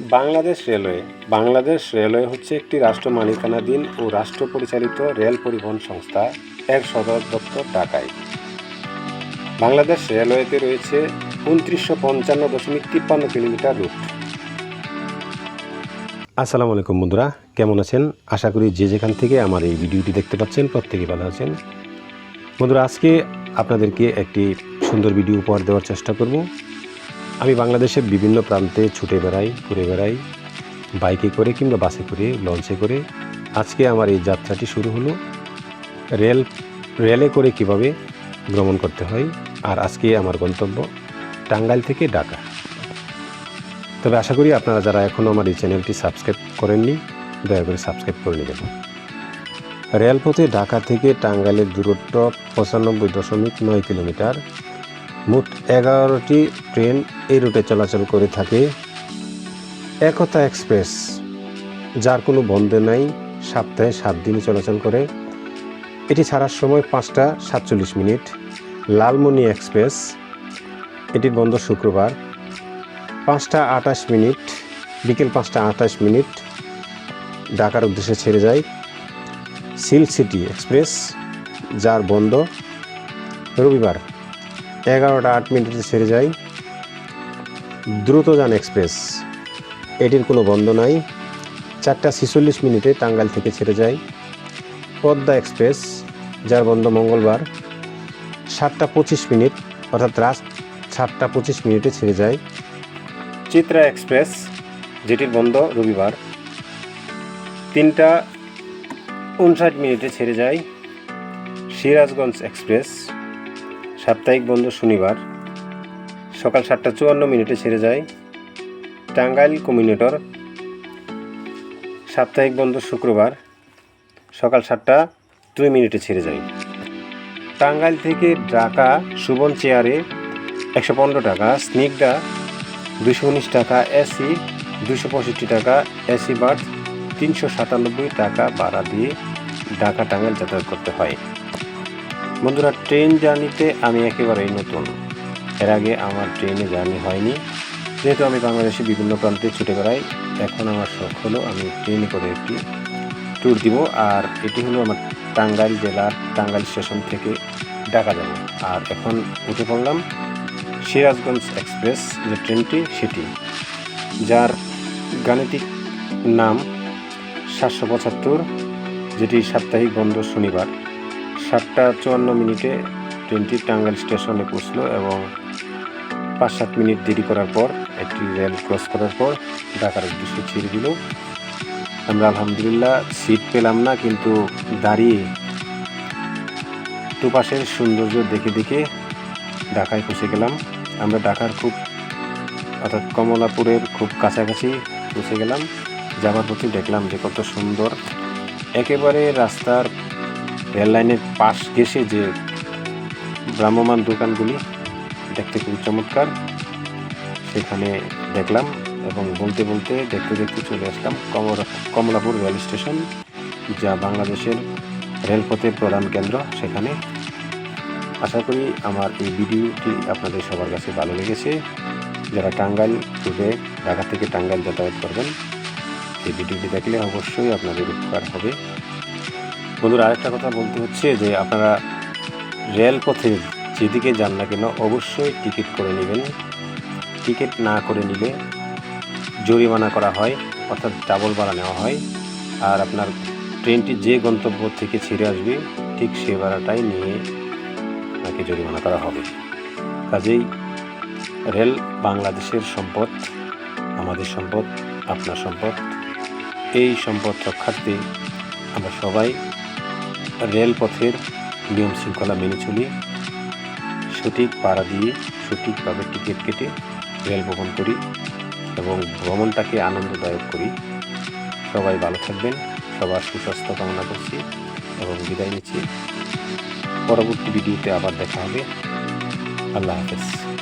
Bangladesh railway. Bangladesh railway হচ্ছে একটি রাষ্ট্র মালিকানাধীন ও রাষ্ট্র পরিচালিত রেল পরিবহন সংস্থা, এর সদর দপ্তর ঢাকায়। বাংলাদেশ রেলওয়েতে রয়েছে উনত্রিশশো পঞ্চান্ন দশমিক তিপ্পান্ন কিলোমিটার রুট। আসসালামু আলাইকুম বন্ধুরা, কেমন আছেন? আশা করি যে যেখান থেকে আমার এই ভিডিওটি দেখতে পাচ্ছেন প্রত্যেকেই ভালো আছেন। বন্ধুরা, আজকে আপনাদেরকে একটি সুন্দর ভিডিও উপহার দেওয়ার চেষ্টা করব। আমি বাংলাদেশের বিভিন্ন প্রান্তে ছুটে বেড়াই, ঘুরে বেড়াই, বাইকে করে কিংবা বাসে করে, লঞ্চে করে। আজকে আমার এই যাত্রাটি শুরু হলো রেল, রেলে করে কীভাবে ভ্রমণ করতে হয় আর আজকে আমার গন্তব্য টাঙ্গাইল থেকে ঢাকা। তবে আশা করি আপনারা যারা এখনও আমার এই চ্যানেলটি সাবস্ক্রাইব করেননি, দয়া করে সাবস্ক্রাইব করে নেবেন। রেলপথে ঢাকা থেকে টাঙ্গাইলের দূরত্ব পঁচানব্বই দশমিক নয় কিলোমিটার। মোট এগারোটি ট্রেন এই রুটে চলাচল করে থাকে। একতা এক্সপ্রেস, যার কোনো বন্ধ নাই, সপ্তাহে সাত দিনই চলাচল করে। এটি ছাড়ার সময় পাঁচটা সাতচল্লিশ মিনিট। লালমনি এক্সপ্রেস এটির বন্ধ শুক্রবার। পাঁচটা আটাশ মিনিট, বিকেল পাঁচটা আটাশ মিনিট। ঢাকার উদ্দেশ্যে ছেড়ে যায় সিল্ক সিটি এক্সপ্রেস, যার বন্ধ রবিবার। এগারোটা আট মিনিটে ছেড়ে যায় দ্রুতযান এক্সপ্রেস। এটির কোনো বন্ধ নাই। চারটা ছেচল্লিশ মিনিটে টাঙ্গাইল থেকে ছেড়ে যায় পদ্মা এক্সপ্রেস, যার বন্ধ মঙ্গলবার। সাতটা পঁচিশ মিনিট, অর্থাৎ রাত সাতটা পঁচিশ মিনিটে ছেড়ে যায় চিত্রা এক্সপ্রেস, যেটির বন্ধ রবিবার। তিনটা উনষাট মিনিটে ছেড়ে যায় সিরাজগঞ্জ এক্সপ্রেস। সাপ্তাহিক বন্ধ শনিবার। সকাল সাতটা চুয়ান্ন মিনিটে ছেড়ে যায় টাঙ্গাইল কমিউনিটর। সাপ্তাহিক বন্ধ শুক্রবার, সকাল সাতটা দুই মিনিটে ছেড়ে যায়। টাঙ্গাইল থেকে ঢাকা সুবন চেয়ারে একশো পনেরো টাকা, স্নিগ্ধা দুশো উনিশ টাকা, এসি দুশো পঁয়ষট্টি টাকা, এসি বার্থ তিনশো সাতানব্বই টাকা ভাড়া দিয়ে ঢাকা টাঙ্গাইল যাতায়াত করতে হয়। বন্ধুরা, ট্রেন জার্নিতে আমি একেবারেই নতুন। এর আগে আমার ট্রেনে জার্নি হয়নি। যেহেতু আমি বাংলাদেশে বিভিন্ন প্রান্তে ছুটে বেড়াই, এখন আমার শখ হলো আমি ট্রেনে করে একটি ট্যুর দিব। আর এটি হলো আমার টাঙ্গাইল জেলার টাঙ্গাইল স্টেশন থেকে ঢাকা যাব। আর এখন উঠে পড়লাম সিরাজগঞ্জ এক্সপ্রেস, যে ট্রেনটি, সেটি। যার গাণিতিক নাম সাতশো পঁচাত্তর, যেটি সাপ্তাহিক বন্ধ শনিবার। সাতটা চুয়ান্ন মিনিটে ট্রেনটি টাঙ্গাইল স্টেশনে পৌঁছলো এবং পাঁচ সাত মিনিট দেরি করার পর একটি রেল ক্রস করার পর ঢাকার উদ্দেশ্যে ছেড়ে দিল। আমরা আলহামদুলিল্লাহ সিট পেলাম না, কিন্তু দাঁড়িয়ে দুপাশের সৌন্দর্য দেখে দেখে ঢাকায় পৌঁছে গেলাম। আমরা ঢাকার খুব, অর্থাৎ কমলাপুরের খুব কাছাকাছি পৌঁছে গেলাম। যাবার পথে দেখলাম যে কত সুন্দর। একেবারে রাস্তার রেল লাইনের পাশ ঘেসে যে ভ্রাম্যমান দোকানগুলি দেখতে খুব চমৎকার, সেখানে দেখলাম এবং বলতে বলতে দেখতে দেখতে চলে আসলাম কমলা, কমলাপুর রেল স্টেশন, যা বাংলাদেশের রেলপথের প্রধান কেন্দ্র। সেখানে আশা করি আমার এই ভিডিওটি আপনাদের সবার কাছে ভালো লেগেছে। যারা টাঙ্গাইল টুডে, ঢাকা থেকে টাঙ্গাইল যাতায়াত করবেন, এই ভিডিওটি দেখলে অবশ্যই আপনাদের উপকার হবে। বন্ধুরা, আরেকটা কথা বলতে হচ্ছে যে আপনারা রেলপথে যেদিকে যান না কেন অবশ্যই টিকিট করে নেবেন। টিকিট না করে নিলে জরিমানা করা হয়, অর্থাৎ ডাবল ভাড়া নেওয়া হয়। আর আপনার ট্রেনটি যে গন্তব্য থেকে ছেড়ে আসবে, ঠিক সে ভাড়াটাই নিয়ে আপনাকে জরিমানা করা হবে। কাজেই রেল বাংলাদেশের সম্পদ, আমাদের সম্পদ, আপনার সম্পদ, এই সম্পদ রক্ষার্থে আমরা সবাই রেলপথের নিয়ম শৃঙ্খলা মেনে চলি সঠিক পাড়া দিয়ে সঠিকভাবে টিকিট কেটে রেল ভ্রমণ করি এবং ভ্রমণটাকে আনন্দদায়ক করি। সবাই ভালো থাকবেন, সবার সুস্বাস্থ্য কামনা করছি এবং বিদায় নিচ্ছি। পরবর্তী ভিডিওতে আবার দেখা হবে। আল্লাহ হাফেজ।